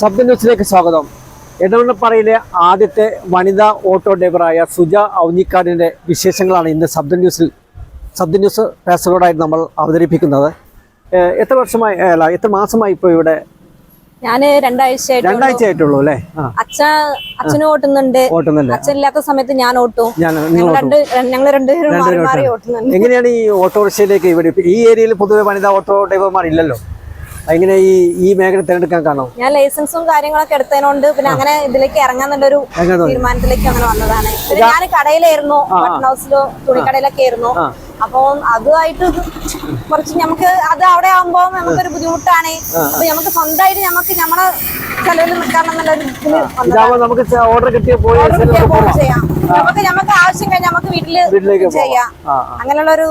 ശബ്ദ ന്യൂസിലേക്ക് സ്വാഗതം. എടവണ്ണപ്പാറയിലെ ആദ്യത്തെ വനിതാ ഓട്ടോ ഡ്രൈവറായ സുജ ഔഞ്ഞിക്കാടിന്റെ വിശേഷങ്ങളാണ് ഇന്ന് ശബ്ദ ന്യൂസിൽ ശബ്ദ ന്യൂസ് പേസറോടായി നമ്മൾ അവതരിപ്പിക്കുന്നത്. എത്ര വർഷമായി അല്ല എത്ര മാസമായി ഇപ്പോൾ ഇവിടെ? ഞാൻ രണ്ടാഴ്ച രണ്ടാഴ്ച ആയിട്ടുള്ളൂ അല്ലേ അച്ഛൻ അച്ഛനും ഓട്ടുന്നുണ്ട്. ഓട്ടുന്നുണ്ട്. അച്ഛനില്ലാത്ത സമയത്ത് ഞാൻ ഓട്ടും. ഞങ്ങൾ രണ്ട് ഞങ്ങൾ രണ്ടുപേരും എങ്ങനെയാണ് ഈ ഓട്ടോറിക്ഷയിലേക്ക് ഇവിടെ ഈ ഏരിയയിൽ പൊതുവെ വനിതാ ഓട്ടോ ഡ്രൈവർമാർ ഇല്ലല്ലോ എങ്ങനെ ഈ ഈ മേഖല തിരഞ്ഞെടുക്കാൻ കാണോ? ഞാൻ ലൈസൻസും കാര്യങ്ങളൊക്കെ എടുത്തതിനോണ്ട് പിന്നെ അങ്ങനെ ഇതിലേക്ക് ഇറങ്ങാന്നുള്ളൊരു തീരുമാനത്തിലേക്ക് അങ്ങനെ വന്നതാണ്. പിന്നെ ഞാൻ കടയിലായിരുന്നു ബട്ടൺ ഹൗസിലോ തുണിക്കടയിലൊക്കെ ആയിരുന്നു. അപ്പം അതുമായിട്ട് കുറച്ച് നമുക്ക് അത് അവിടെ ആവുമ്പോ നമുക്കൊരു ബുദ്ധിമുട്ടാണ്. അപ്പൊ നമുക്ക് സ്വന്തമായിട്ട് നമുക്ക് നമ്മളെ ചെലവിൽ നിൽക്കാമെന്നുള്ളൊരു ഓർഡർ കിട്ടിയ ചെയ്യാം. നമുക്ക് നമുക്ക് ആവശ്യം കഴിഞ്ഞാൽ നമുക്ക് വീട്ടിൽ. ചെയ്യാം. അങ്ങനെയുള്ള ഒരു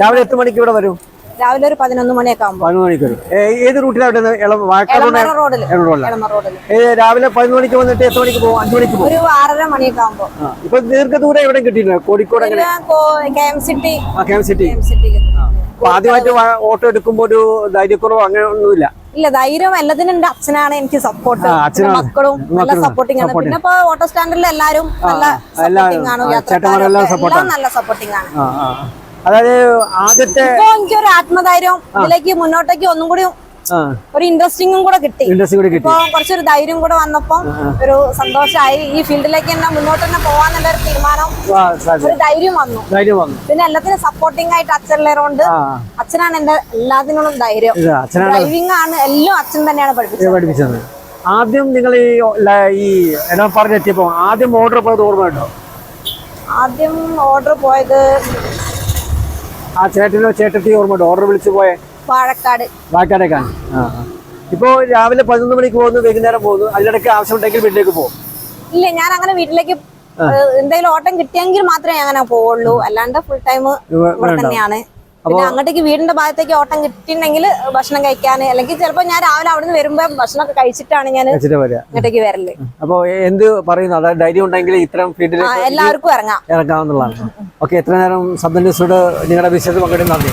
രാവിലെ എട്ട് മണിക്ക് ഇവിടെ വരും. രാവിലെ ഒരു പതിനൊന്ന് മണിയൊക്കെ ആകുമ്പോൾ പതിനൊന്ന് മണിക്ക് വരും. ഏത് റൂട്ടിലാണ് റോഡിൽ രാവിലെ പതിനൊന്ന് മണിക്ക് വന്നിട്ട് എത്ര മണിക്ക് പോകും? അഞ്ചു മണിക്ക് പോകും? ഒരു ആറര മണിയൊക്കെ ആകുമ്പോൾ ഇപ്പൊ ദീർഘദൂരം എവിടെ കിട്ടിയില്ല കോഴിക്കോട് എങ്ങനെ? കെ എം സിറ്റി ആ കെ എം സിറ്റി ആദ്യമായിട്ട് ഓട്ടോ എടുക്കുമ്പോ ഒരു ധൈര്യക്കുറവ് അങ്ങനെ ഒന്നുമില്ല? ഇല്ല ധൈര്യം എല്ലാത്തിനും എന്റെ അച്ഛനാണ് എനിക്ക് സപ്പോർട്ട് മക്കളും നല്ല സപ്പോർട്ടിംഗ് ആണ്. പിന്നെ ഇപ്പൊ ഓട്ടോ സ്റ്റാൻഡിൽ എല്ലാരും നല്ല സപ്പോർട്ടിംഗ് ആണ്. യാത്രക്കാരും എല്ലാം നല്ല സപ്പോർട്ടിംഗ് ആണ്. അതായത് ആദ്യത്തെ എനിക്കൊരു ആത്മധൈര്യം ഇതിലേക്ക് മുന്നോട്ടേക്ക് ഒന്നും കൂടി ഒരു ഇൻട്രസ്റ്റിംഗും കൂടെ കിട്ടി. ഇൻഡസ്ട്രി കൂടി കിട്ടി. കുറച്ചൊരു ധൈര്യം കൂടെ വന്നപ്പോ ഒരു സന്തോഷമായി ഈ ഫീൽഡിലേക്ക് തന്നെ മുന്നോട്ട് തന്നെ പോവാന്നുള്ള ഒരു തീരുമാനം ഒരു ധൈര്യം വന്നു. ധൈര്യം വന്നു. പിന്നെ എല്ലാത്തിനും സപ്പോർട്ടിംഗ് ആയിട്ട് അച്ഛനുള്ളതുകൊണ്ട് അച്ഛനാണ് എന്റെ എല്ലാത്തിനും ധൈര്യം. ഡ്രൈവിംഗ് ആണ് എല്ലാം അച്ഛൻ തന്നെയാണ് പഠിപ്പിച്ചത്. പഠിപ്പിച്ചത്. ആദ്യം നിങ്ങൾ ഈ ഈ എടപ്പാറിൽ എത്തിയപ്പോ ആദ്യം ഓർഡർ പോയത് ഓർമ്മയുണ്ടോ? ആദ്യം ഓർഡർ പോയത് ആ ചേട്ടനോ ചേട്ടത്തി ഓർമ്മയുണ്ട്? ഓർഡർ വിളിച്ചു പോയെ? പാഴക്കാട് പാഴക്കാടേക്കാണ് ആ ആ. ഇപ്പോ രാവിലെ പതിനൊന്ന് മണിക്ക് പോകുന്നു വൈകുന്നേരം പോകുന്നു. അതിനിടയ്ക്ക് ആവശ്യമുണ്ടെങ്കിൽ വീട്ടിലേക്ക് പോകും. ഇല്ല ഞാൻ അങ്ങനെ വീട്ടിലേക്ക് എന്തെങ്കിലും ഓട്ടം കിട്ടിയെങ്കിൽ മാത്രമേ അങ്ങനെ പോവുള്ളൂ. അല്ലാണ്ട് ഫുൾ ടൈം ഇവിടെ തന്നെയാണ്. പിന്നെ അങ്ങോട്ടേക്ക് വീടിന്റെ ഭാഗത്തേക്ക് ഓട്ടം കിട്ടിയിട്ടുണ്ടെങ്കിൽ ഭക്ഷണം കഴിക്കാൻ അല്ലെങ്കിൽ ചിലപ്പോൾ ഞാൻ രാവിലെ അവിടെ നിന്ന് വരുമ്പോ ഭക്ഷണമൊക്കെ കഴിച്ചിട്ടാണ് ഞാൻ അങ്ങോട്ടേക്ക് വരൽ. അപ്പോൾ എന്ത് പറയുന്നു? അതായത് ധൈര്യം ഉണ്ടെങ്കിൽ ഇത്തരം ഫീൽഡിൽ ആ, എല്ലാവർക്കും ഇറങ്ങാം. ഇറങ്ങാവുന്നതാണ്. ഓക്കെ എത്ര നേരം ന്യൂസിലൂടെ നിങ്ങളുടെ വിശേഷം പങ്കെടുക്കുന്നു നന്ദി.